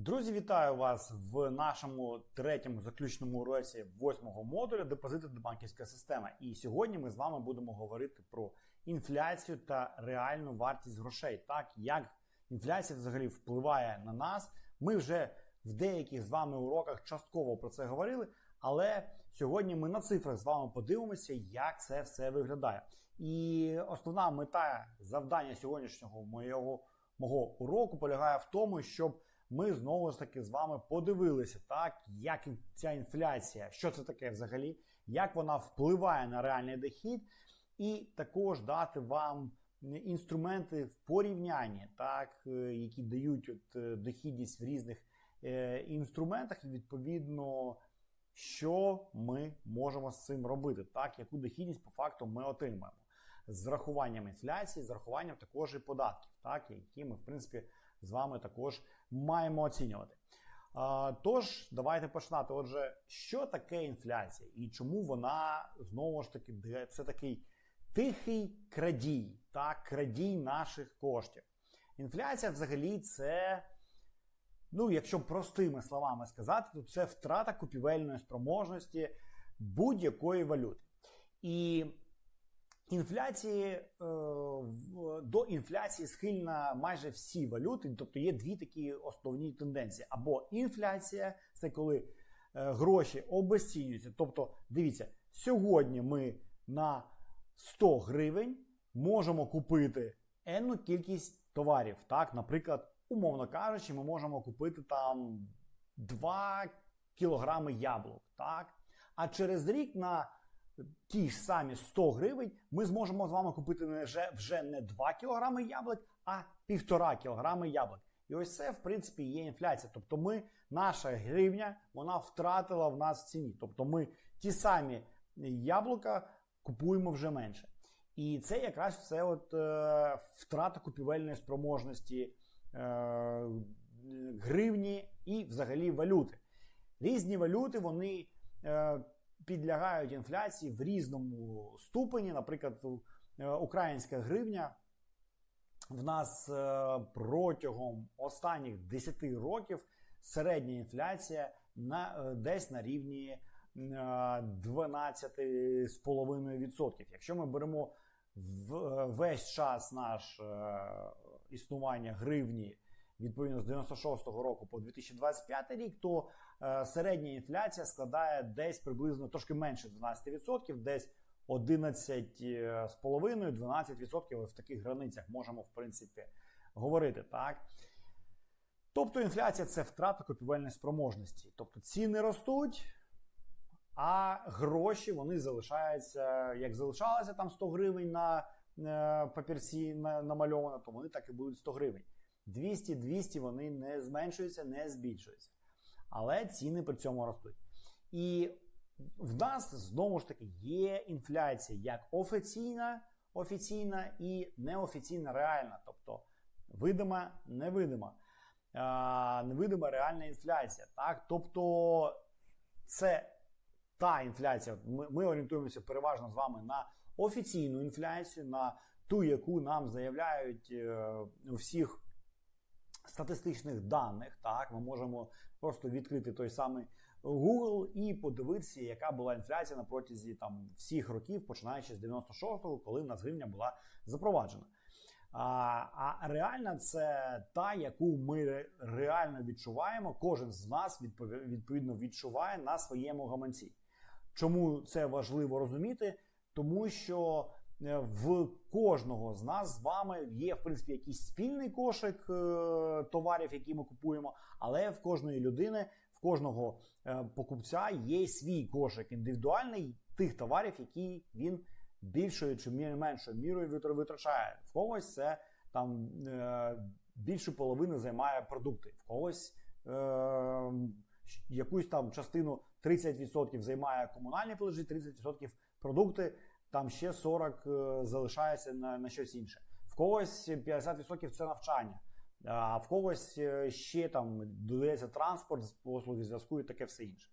Друзі, вітаю вас в нашому третьому заключному уроці восьмого модуля депозити та банківська система. І сьогодні ми з вами будемо говорити про інфляцію та реальну вартість грошей. Так як інфляція взагалі впливає на нас. Ми вже в деяких з вами уроках частково про це говорили. Але сьогодні ми на цифрах з вами подивимося, як це все виглядає. І основна мета завдання сьогоднішнього моєго мого уроку полягає в тому, щоб ми знову ж таки з вами подивилися, так як ця інфляція, що це таке взагалі, як вона впливає на реальний дохід, і також дати вам інструменти в порівнянні, так, е, які дають от, е, дохідність в різних е, інструментах, і відповідно, що ми можемо з цим робити, так, яку дохідність по факту ми отримаємо. З врахуванням інфляції, з врахуванням також і податків, так, які ми, в принципі, з вами також маємо оцінювати. Тож, давайте починати. Отже, що таке інфляція і чому вона знову ж таки це такий тихий крадій, так, крадій наших коштів. Інфляція взагалі це, ну, якщо простими словами сказати, то це втрата купівельної спроможності будь-якої валюти. І Інфляції е, до інфляції схильна майже всі валюти, тобто є дві такі основні тенденції: або інфляція це коли е, гроші обесцінюються. Тобто, дивіться, сьогодні ми на 100 гривень можемо купити енну кількість товарів. Так, наприклад, умовно кажучи, ми можемо купити там 2 кілограми яблук. Так, а через рік на ті ж самі 100 гривень ми зможемо з вами купити вже, вже не 2 кілограми яблук, а 1,5 кілограми яблук. І ось це, в принципі, є інфляція. Тобто, ми, наша гривня вона втратила в нас в ціні. Тобто ми ті самі яблука купуємо вже менше. І це якраз все от, е, втрата купівельної спроможності е, гривні і взагалі валюти. Різні валюти вони. Е, підлягають інфляції в різному ступені. Наприклад, е, українська гривня в нас е, протягом останніх 10 років середня інфляція на е, десь на рівні 12,5%. Якщо ми беремо весь час наш існування гривні відповідно з 96-го року по 2025 рік, то е, середня інфляція складає десь приблизно трошки менше 12%, десь 11,5-12% в таких границях можемо, в принципі, говорити так. Тобто інфляція це втрата купівельної спроможності. Тобто ціни ростуть, а гроші вони залишаються, як залишалося там 100 гривень на е, папірці намальовано, то вони так і будуть 100 гривень. 200-200 вони не зменшуються, не збільшуються. Але ціни при цьому ростуть. І в нас знову ж таки є інфляція як офіційна, офіційна і неофіційна реальна, тобто видима, невидима. А, невидима реальна інфляція. Так? Тобто це та інфляція. Ми, ми орієнтуємося переважно з вами на офіційну інфляцію, на ту, яку нам заявляють е, у всіх статистичних даних. Так, ми можемо просто відкрити той самий Google і подивитися, яка була інфляція на протязі там всіх років, починаючи з 96-го, коли в нас гривня була запроваджена. А а реальна це та, яку ми реально відчуваємо. Кожен з нас відповідно відчуває на своєму гаманці. Чому це важливо розуміти? Тому що в кожного з нас з вами є в принципі якийсь спільний кошик е, товарів, які ми купуємо, але в кожної людини, в кожного е, покупця є свій кошик індивідуальний тих товарів, які він більшою чи меншою мірою витрачає. В когось це там більшу половину займає продукти, в когось. Якусь там частину 30% займає комунальні платежі, 30% продукти там ще 40 е, залишається на, на щось інше. В когось 50% це навчання, а в когось е, ще там додається транспорт, послуги зв'язку і таке все інше.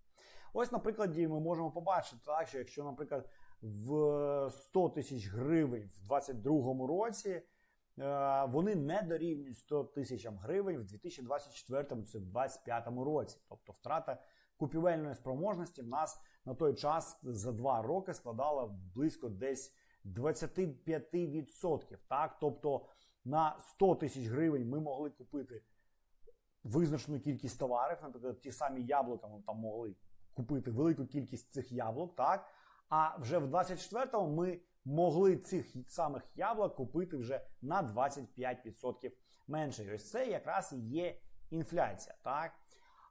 Ось, на прикладі, ми можемо побачити, так, що якщо, наприклад, в 100 тисяч гривень в 2022 році е, вони не дорівнюють 100 тисячам гривень в 2024 чи 2025 році. Тобто втрата купівельної спроможності в нас на той час за два роки складала близько десь 25%. Так? Тобто на 100 тисяч гривень ми могли купити визначену кількість товарів, наприклад, ті самі яблука ми там могли купити велику кількість цих яблук, так? А вже в 24-му ми могли цих самих яблук купити вже на 25% менше. І ось це якраз і є інфляція, так?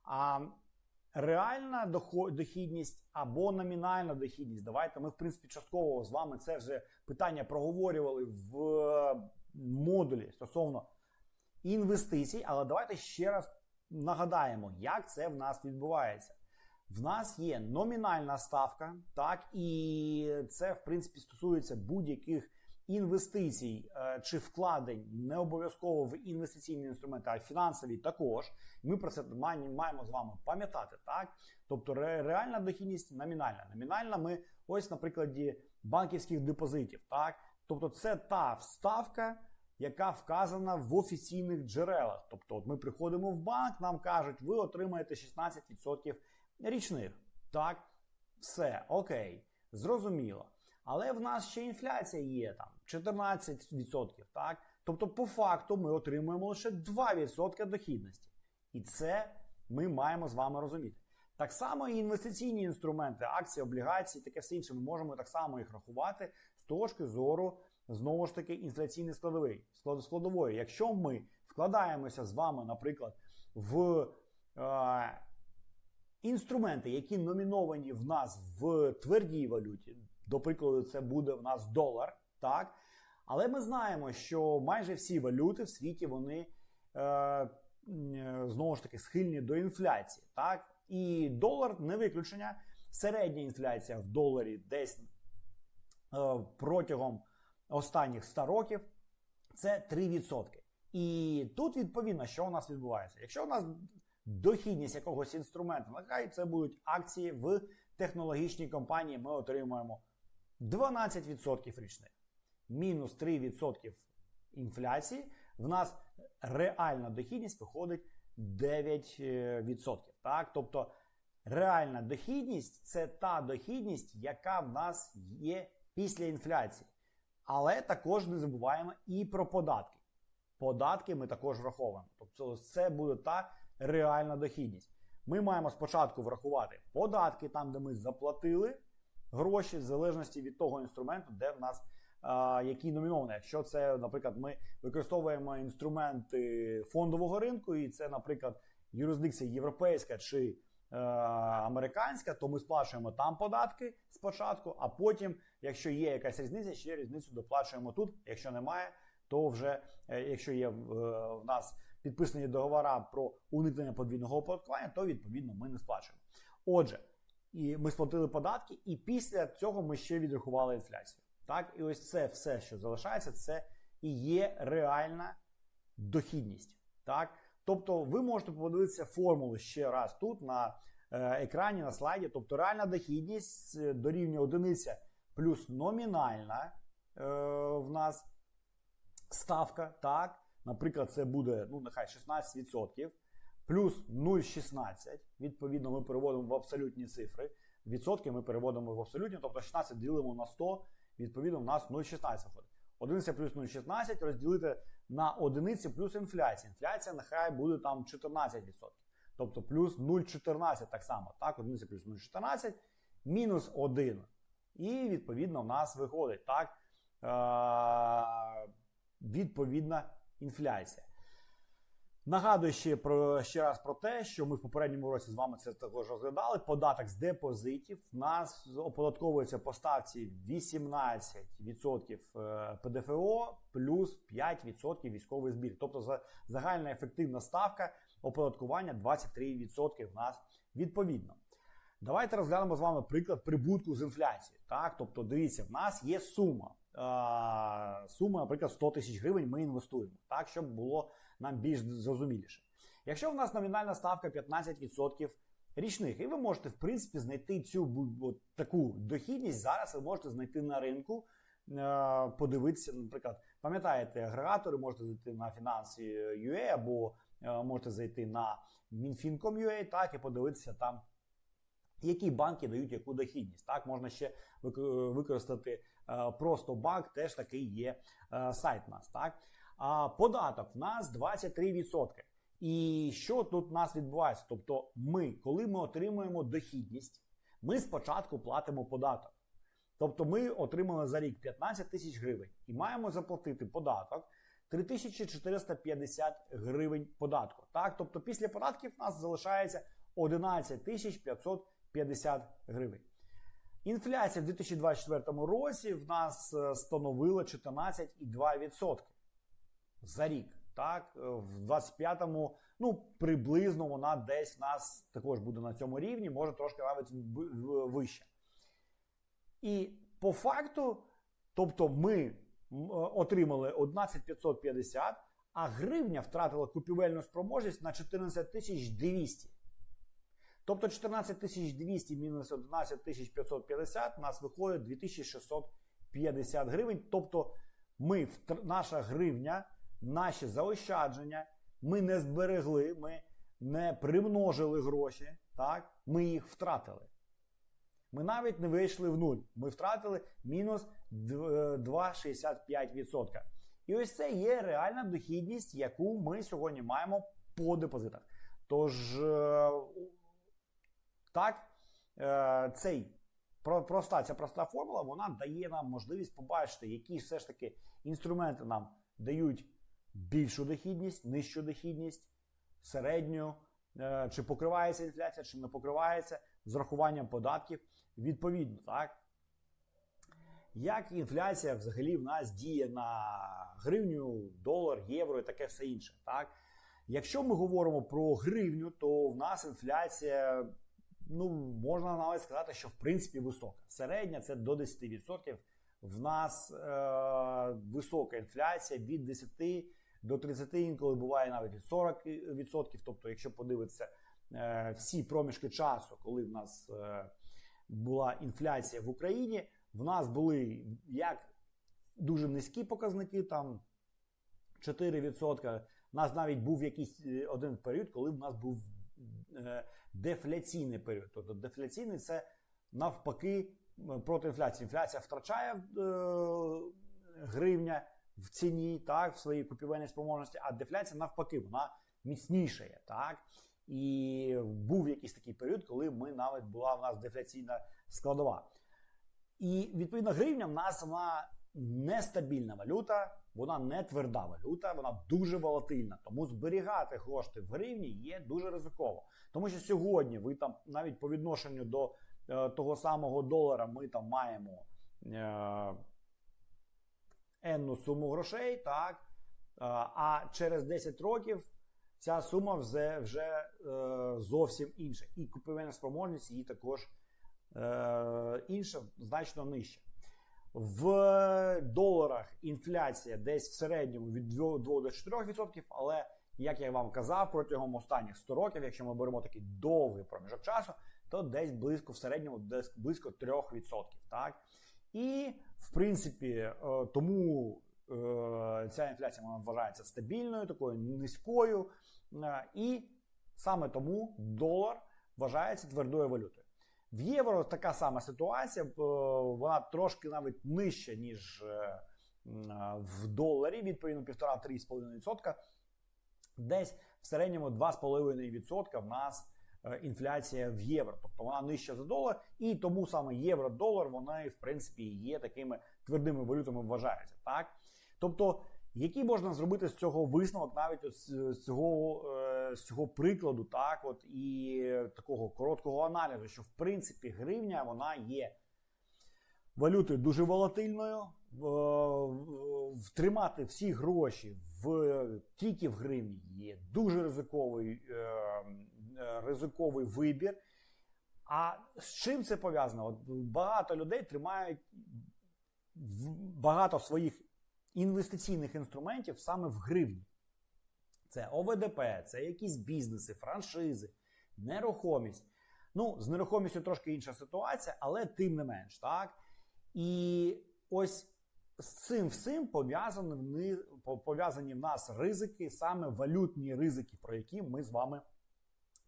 А реальна дохідність або номінальна дохідність. Давайте ми, в принципі, частково з вами це вже питання проговорювали в модулі стосовно інвестицій, але давайте ще раз нагадаємо, як це в нас відбувається. В нас є номінальна ставка, так, і це, в принципі, стосується будь-яких інвестицій е, чи вкладень, не обов'язково в інвестиційні інструменти, а фінансові також. Ми про це маємо з вами пам'ятати. так? Тобто реальна дохідність номінальна. Номінальна ми ось на прикладі банківських депозитів. так? Тобто це та вставка, яка вказана в офіційних джерелах. Тобто, от ми приходимо в банк, нам кажуть, ви отримаєте 16% річних. Так, все, окей, зрозуміло. Але в нас ще інфляція є там 14%. Так? Тобто, по факту, ми отримуємо лише 2% дохідності. І це ми маємо з вами розуміти. Так само і інвестиційні інструменти, акції, облігації, таке все інше, ми можемо так само їх рахувати з точки зору знову ж таки інфляційної складової. складової. Якщо ми вкладаємося з вами, наприклад, в е, інструменти, які номіновані в нас в твердій валюті, до прикладу, це буде в нас долар, так? Але ми знаємо, що майже всі валюти в світі вони е, е, знову ж таки схильні до інфляції. Так? І долар не виключення. Середня інфляція в доларі десь е, протягом останніх 100 років це 3%. І тут відповідно, що у нас відбувається. Якщо у нас дохідність якогось інструменту, нехай це будуть акції в технологічній компанії, ми отримуємо 12% річних, мінус 3% інфляції, в нас реальна дохідність виходить 9%. Так? Тобто реальна дохідність це та дохідність, яка в нас є після інфляції. Але також не забуваємо і про податки. Податки ми також враховуємо. Тобто, це буде та реальна дохідність. Ми маємо спочатку врахувати податки, там, де ми заплатили гроші, в залежності від того інструменту, де в нас а, який номінований. Якщо це, наприклад, ми використовуємо інструменти фондового ринку, і це, наприклад, юрисдикція європейська чи е, американська, то ми сплачуємо там податки спочатку, а потім, якщо є якась різниця, ще різницю доплачуємо тут. Якщо немає, то вже е, якщо є е, в нас підписані договори про уникнення подвійного оподаткування, то відповідно ми не сплачуємо. Отже, і ми сплатили податки, і після цього ми ще відрахували інфляцію. Так, і ось це все, що залишається, це і є реальна дохідність. Так, тобто, ви можете подивитися формулу ще раз тут на е, екрані, на слайді. Тобто, реальна дохідність е, дорівнює одиниця плюс номінальна е, в нас ставка. Так, наприклад, це буде ну, нехай 16%. Плюс 0,16. Відповідно, ми переводимо в абсолютні цифри. Відсотки ми переводимо в абсолютні, тобто 16 ділимо на 100, відповідно, у нас 0,16 виходить. Одиниця плюс 0,16 розділити на одиниці плюс інфляція. Інфляція нехай буде там 14%. Тобто плюс 0,14 так само. Так, одиниця плюс 0,14, мінус 1. І відповідно в нас виходить так, е- відповідна інфляція. Нагадую ще про ще раз про те, що ми в попередньому році з вами це також розглядали. Податок з депозитів нас оподатковується по ставці 18% е, ПДФО плюс 5% військовий збір. Тобто за- загальна ефективна ставка оподаткування 23% в нас відповідно. Давайте розглянемо з вами приклад прибутку з інфляції. Так, тобто, дивіться, в нас є сума. Е, сума, наприклад, 100 тисяч гривень ми інвестуємо, так, щоб було нам більш зрозуміліше. Якщо в нас номінальна ставка 15% річних, і ви можете, в принципі, знайти цю от таку дохідність зараз ви можете знайти на ринку, е, подивитися, наприклад, Пам'ятаєте, агрегатори можете зайти на Finance.ua або е, можете зайти на Minfin.com.ua, так і подивитися там, які банки дають яку дохідність. Так, можна ще використати е, просто банк, теж такий є е, сайт у нас. Так, а податок в нас 23%. І що тут у нас відбувається? Тобто, ми, коли ми отримуємо дохідність, ми спочатку платимо податок. Тобто ми отримали за рік 15 тисяч гривень і маємо заплатити податок 3450 гривень податку. Так, тобто після податків у нас залишається 11 тисяч 550 гривень. Інфляція в 2024 році в нас е, становила 14,2% за рік. Так, Е, в 25-му, ну приблизно вона десь нас також буде на цьому рівні, може трошки навіть вище. І по факту, тобто ми отримали 11550, а гривня втратила купівельну спроможність на 14200. Тобто 14200 мінус 11550 у нас виходить 2650 гривень. Тобто ми, наша гривня, наші заощадження, ми не зберегли, ми не примножили гроші, так? ми їх втратили. Ми навіть не вийшли в нуль. Ми втратили мінус е, 2,65%. І ось це є реальна дохідність, яку ми сьогодні маємо по депозитах. Тож, е, так, е, цей проста, ця проста формула вона дає нам можливість побачити, які все ж таки інструменти нам дають більшу дохідність, нижчу дохідність, середню, е, чи покривається інфляція, чи не покривається з рахуванням податків. Відповідно, так. Як інфляція взагалі в нас діє на гривню, долар, євро і таке все інше. Так? Якщо ми говоримо про гривню, то в нас інфляція, ну, можна навіть сказати, що в принципі висока. Середня це до 10%. В нас е- висока інфляція від 10 до 30, інколи буває навіть від 40%. Тобто, якщо подивитися е- всі проміжки часу, коли в нас е- була інфляція в Україні, в нас були як дуже низькі показники, там 4%. У нас навіть був якийсь е, один період, коли в нас був дефляційний період. Тобто дефляційний це навпаки проти інфляції. Інфляція втрачає гривня в ціні, так, в своїй купівельній спроможності, а дефляція навпаки, вона міцнішає. Так? І був якийсь такий період, коли ми навіть була в нас дефляційна складова. І відповідно гривня в нас вона нестабільна валюта, вона не тверда валюта, вона дуже волатильна. Тому зберігати кошти в гривні є дуже ризиково. Тому що сьогодні ви там навіть по відношенню до е, того самого долара ми там маємо е, енну суму грошей, так? А через 10 років ця сума вже, вже е, зовсім інша. І купівельна спроможність її також е, інша, значно нижча. В доларах інфляція десь в середньому від 2 до 4%, але, як я вам казав, протягом останніх 100 років, якщо ми беремо такий довгий проміжок часу, то десь близько в середньому десь близько 3%. Так? І, в принципі, е, тому е, ця інфляція вона вважається стабільною, такою низькою. Е, І саме тому долар вважається твердою валютою. В євро така сама ситуація, вона трошки навіть нижча, ніж в доларі, відповідно 1,5-3,5%. Десь в середньому 2,5% в нас інфляція в євро. Тобто вона нижча за долар, і тому саме євро-долар вони, в принципі, є такими твердими валютами вважаються. Так? Тобто, який можна зробити з цього висновок, навіть от з цього, е, з цього прикладу, так, от і такого короткого аналізу, що в принципі гривня вона є валютою дуже волатильною. е, Втримати всі гроші в тільки в гривні є дуже ризиковий, е, е, ризиковий вибір. А з чим це пов'язано? От багато людей тримають багато своїх інвестиційних інструментів саме в гривні. Це ОВДП, це якісь бізнеси, франшизи, нерухомість. Ну, з нерухомістю трошки інша ситуація, але тим не менш, так? І ось з цим всім пов'язані в нас ризики, саме валютні ризики, про які ми з вами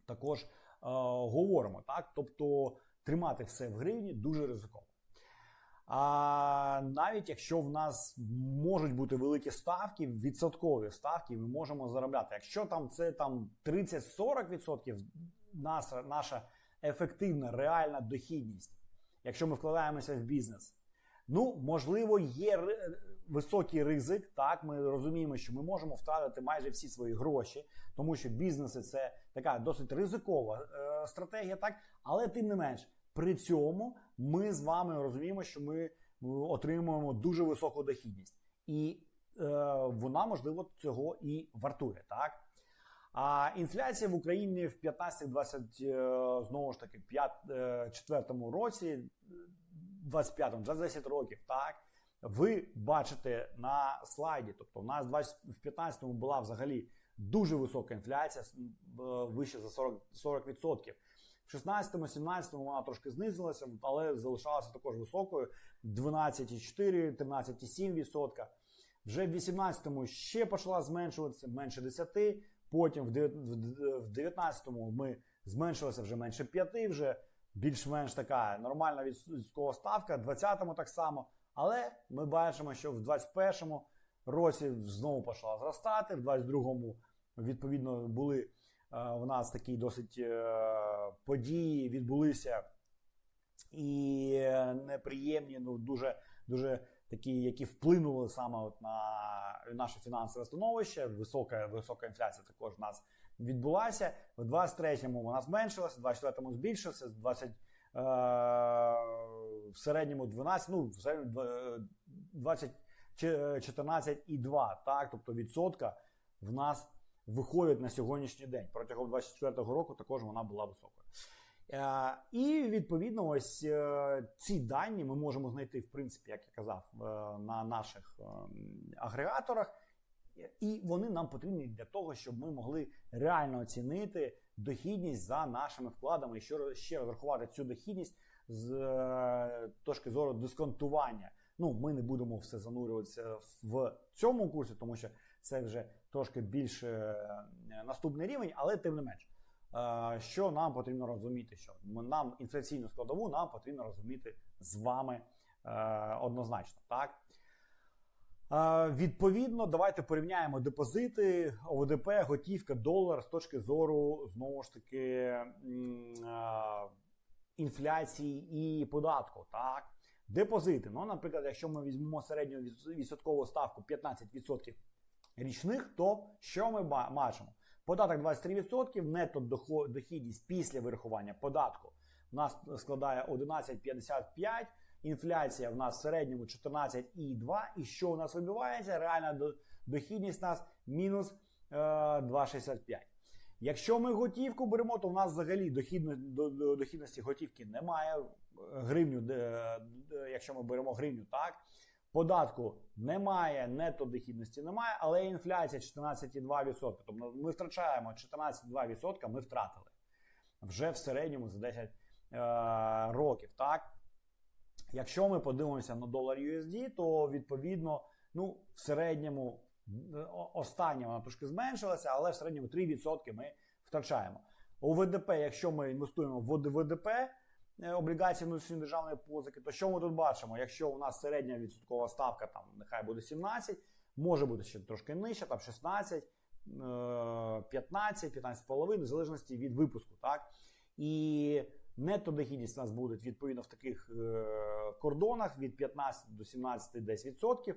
також е, говоримо. Так? Тобто тримати все в гривні дуже ризиково. А навіть якщо в нас можуть бути великі ставки, відсоткові ставки, ми можемо заробляти. Якщо там це там 30-40% наша, наша ефективна реальна дохідність, якщо ми вкладаємося в бізнес, ну можливо, є високий ризик. Так, ми розуміємо, що ми можемо втратити майже всі свої гроші, тому що бізнеси це така досить ризикова е, стратегія, так, але тим не менш. При цьому ми з вами розуміємо, що ми е, отримуємо дуже високу дохідність, і е, вона можливо цього і вартує. Так а інфляція в Україні в 15-20, е, знову ж таки, 5, е, році, 25-му, за 10 років, так ви бачите на слайді. Тобто, у нас 20, в 15-му була взагалі дуже висока інфляція, е, вище за 40%. 40%. В 16-му, 17-му вона трошки знизилася, але залишалася також високою 12,4, 13,7%. Вже в 18-му ще почала зменшуватися менше 10, потім в 19-му ми зменшилися вже менше 5, вже більш-менш така нормальна відсоткова ставка, в 20-му так само. Але ми бачимо, що в 21-му році знову почала зростати, в 22-му відповідно були е, в нас такі досить е, події відбулися і е, неприємні, ну дуже дуже такі, які вплинули саме от на наше фінансове становище. Висока висока інфляція також в нас відбулася. В 23-му вона зменшилася, в 24-му збільшилася, в 20 е, в середньому 12, ну в середньому дв- 20 чи- 14,2, так, тобто відсотка в нас виходить на сьогоднішній день. Протягом 24-го року також вона була високою. Е, І відповідно, ось е, ці дані ми можемо знайти, в принципі, як я казав, е, на наших агрегаторах, і вони нам потрібні для того, щоб ми могли реально оцінити дохідність за нашими вкладами і ще розрахувати цю дохідність з точки зору дисконтування. Ну, ми не будемо все занурюватися в цьому курсі, тому що це вже трошки більш е, наступний рівень, але тим не менш. Е, Що нам потрібно розуміти? Що нам інфляційну складову нам потрібно розуміти з вами е, однозначно. Так? Відповідно, давайте порівняємо депозити, ОВДП, готівка, долар з точки зору знову ж таки інфляції і податку. Так? Депозити. Ну, наприклад, якщо ми візьмемо середню відсоткову ставку 15% річних, то що ми бачимо? Податок 23%, нетто дохідність після вирахування податку у нас складає 11,55%. інфляція в нас в середньому 14,2. І що у нас вибивається? Реальна дохідність у нас мінус е, 2,65. Якщо ми готівку беремо, то в нас взагалі дохідно, до, до- дохідності готівки немає. Гривню, де- де- якщо ми беремо гривню, так. Податку немає, нетто дохідності немає, але інфляція 14,2%. Тобто ми втрачаємо 14,2%, ми втратили вже в середньому за 10 е, років. Так? Якщо ми подивимося на долар USD, то відповідно ну, в середньому е, остання вона трошки зменшилася, але в середньому 3% ми втрачаємо. У ВДП, якщо ми інвестуємо в ВДП, е, облігації внутрішньої державної позики, то що ми тут бачимо? Якщо у нас середня відсоткова ставка, там нехай буде 17, може бути ще трошки нижче, там 16, е, 15, 15,5, в залежності від випуску. Так? І нетто дохідність у нас буде відповідно в таких е, кордонах від 15 до 17 десь відсотків.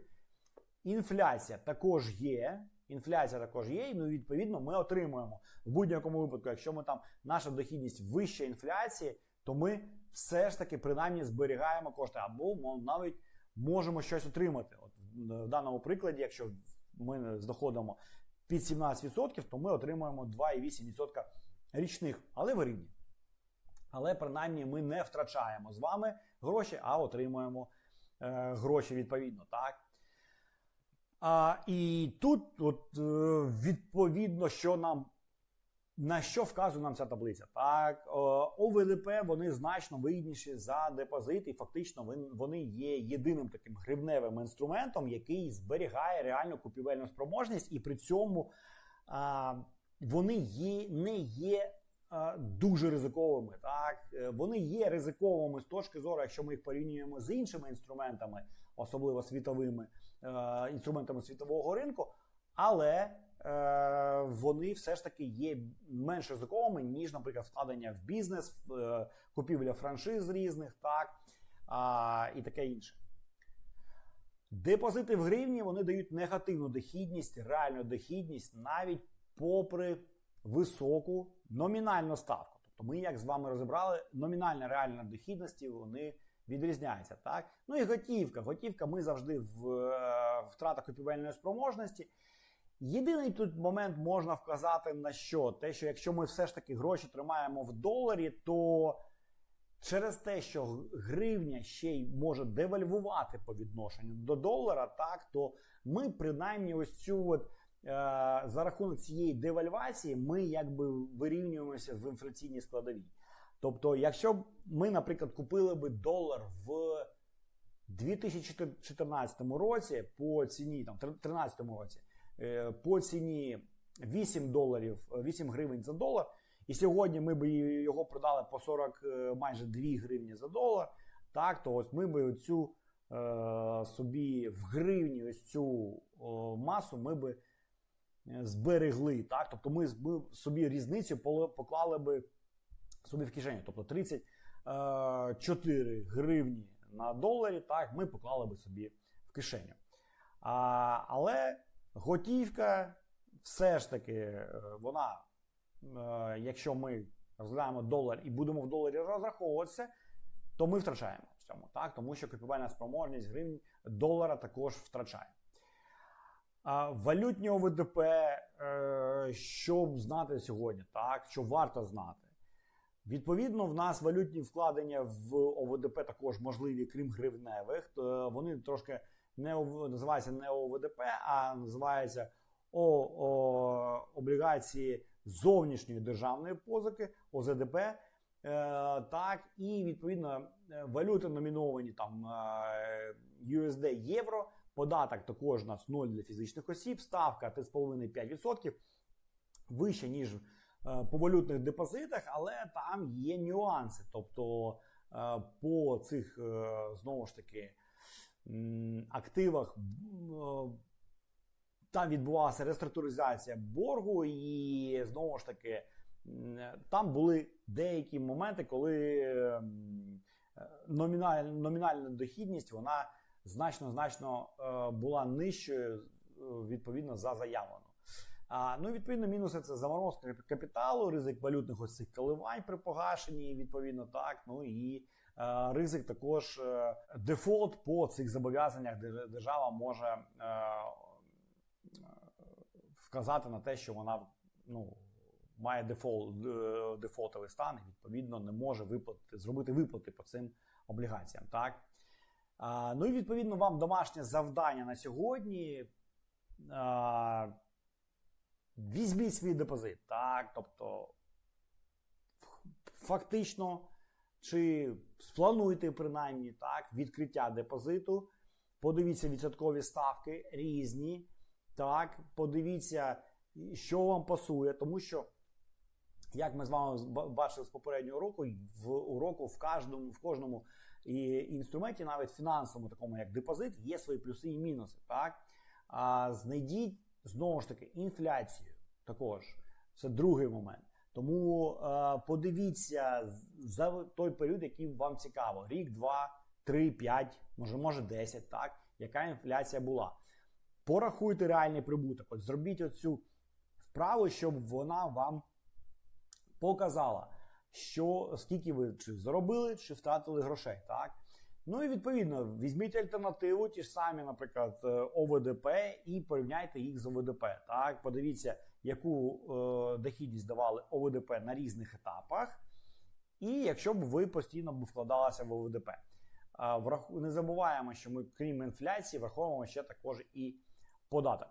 Інфляція також є. Інфляція також є, і ну, відповідно ми отримуємо в будь-якому випадку, якщо ми там наша дохідність вища інфляції, то ми все ж таки принаймні зберігаємо кошти або навіть можемо щось отримати. От в даному прикладі, якщо ми знаходимо під 17%, то ми отримуємо 2,8% річних, але в гривні. Але принаймні ми не втрачаємо з вами гроші, а отримуємо е, гроші відповідно. Так? А, і тут, от, е, відповідно, що нам На що вказує нам ця таблиця? Так, е, ОВДП вони значно вигідніші за депозит, і фактично вони є єдиним таким гривневим інструментом, який зберігає реальну купівельну спроможність, і при цьому вони є, не є дуже ризиковими. Так, Е, вони є ризиковими з точки зору, якщо ми їх порівнюємо з іншими інструментами, особливо світовими е, інструментами світового ринку, але вони все ж таки є менш ризиковими, ніж, наприклад, вкладення в бізнес, е, купівля франшиз різних, так і таке інше. Депозити в гривні вони дають негативну дохідність, реальну дохідність навіть попри високу номінальну ставку. Тобто ми, як з вами розібрали, номінальна реальна дохідності вони відрізняються. Так? Ну і готівка. Готівка ми завжди в е, втрата купівельної спроможності. Єдиний тут момент можна вказати на що? Те, що якщо ми все ж таки гроші тримаємо в доларі, то через те, що гривня ще й може девальвувати по відношенню до долара, так то ми принаймні ось цю от, е, за рахунок цієї девальвації ми якби вирівнюємося в інфляційній складовій. Тобто, якщо б ми, наприклад, купили би долар в 2014 році по ціні, там 2013 році, по ціні 8 доларів, 8 гривень за долар, і сьогодні ми б його продали по 40 е, майже 2 гривні за долар, так, то ось ми б цю е, собі в гривні ось цю о, масу ми би е, зберегли. Так? Тобто ми, собі різницю поклали би собі в кишеню. Тобто 34 гривні на доларі, так, ми поклали би собі в кишеню. А, але готівка все ж таки, е, вона, е, якщо ми розглядаємо долар і будемо в доларі розраховуватися, то ми втрачаємо в цьому, так? тому що купівельна спроможність гривень долара також втрачає. А валютні ОВДП, е, що знати сьогодні, так? що варто знати. Відповідно, в нас валютні вкладення в ОВДП також можливі, крім гривневих. Вони трошки не називаються не ОВДП, а називаються О, О, облігації зовнішньої державної позики, ОЗДП. Е, так, і відповідно е, валюти номіновані там е, USD євро. Податок також у нас 0 для фізичних осіб, ставка 3,5-5%, вища, ніж е, по валютних депозитах, але там є нюанси. Тобто е, по цих е, знову ж таки активах там відбувалася реструктуризація боргу, і знову ж таки там були деякі моменти, коли е, номіналь, номінальна дохідність вона значно значно е, була нижчою е, відповідно за заявлену. А, ну, відповідно, мінуси це заморозка капіталу, ризик валютних ось цих коливань при погашенні, відповідно, так. Ну і е, ризик також е, дефолт по цих зобов'язаннях, де держава може е, вказати на те, що вона ну, має дефолт, е, дефолтовий стан і відповідно не може виплатити, зробити виплати по цим облігаціям. Так? Ну і відповідно вам домашнє завдання на сьогодні. Візьміть свій депозит. Так? Тобто, фактично, чи сплануйте принаймні так, відкриття депозиту. Подивіться відсоткові ставки різні. Так, подивіться, що вам пасує, тому що, як ми з вами бачили з попереднього року, в уроку в кожному, в кожному і інструменті, навіть фінансовому, такому як депозит, є свої плюси і мінуси. Так? А знайдіть знову ж таки інфляцію. Також це другий момент. Тому е, подивіться за той період, який вам цікаво: рік, два, три, п'ять, може, може 10, так? Яка інфляція була? Порахуйте реальний прибуток. От зробіть оцю вправу, щоб вона вам показала, що скільки ви чи заробили, чи втратили грошей. Так? Ну і відповідно, візьміть альтернативу, ті ж самі, наприклад, е, ОВДП, і порівняйте їх з ОВДП. Так? Подивіться, яку е, дохідність давали ОВДП на різних етапах. І якщо б ви постійно б вкладалися в ОВДП. Враху- Не забуваємо, що ми, крім інфляції, враховуємо ще також і податок.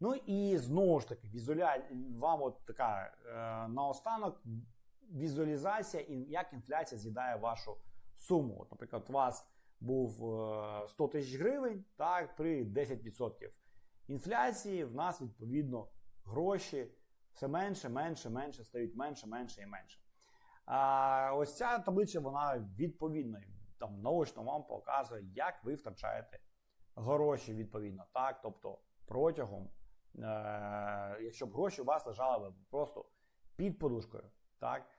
Ну і знову ж таки, візуаля... вам от така е, наостанок візуалізація, як інфляція з'їдає вашу суму. От, наприклад, у вас був е, 100 тисяч гривень, так, при 10% інфляції в нас відповідно гроші все менше, менше, менше стають менше, менше і менше. А ось ця таблиця, вона відповідно там наочно вам показує, як ви втрачаєте гроші відповідно. Так, тобто протягом, е, якщо б гроші у вас лежали просто під подушкою. Так.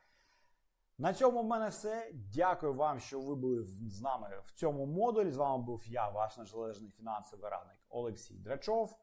На цьому в мене все. Дякую вам, що ви були з нами в цьому модулі. З вами був я, ваш незалежний фінансовий радник Олексій Драчов.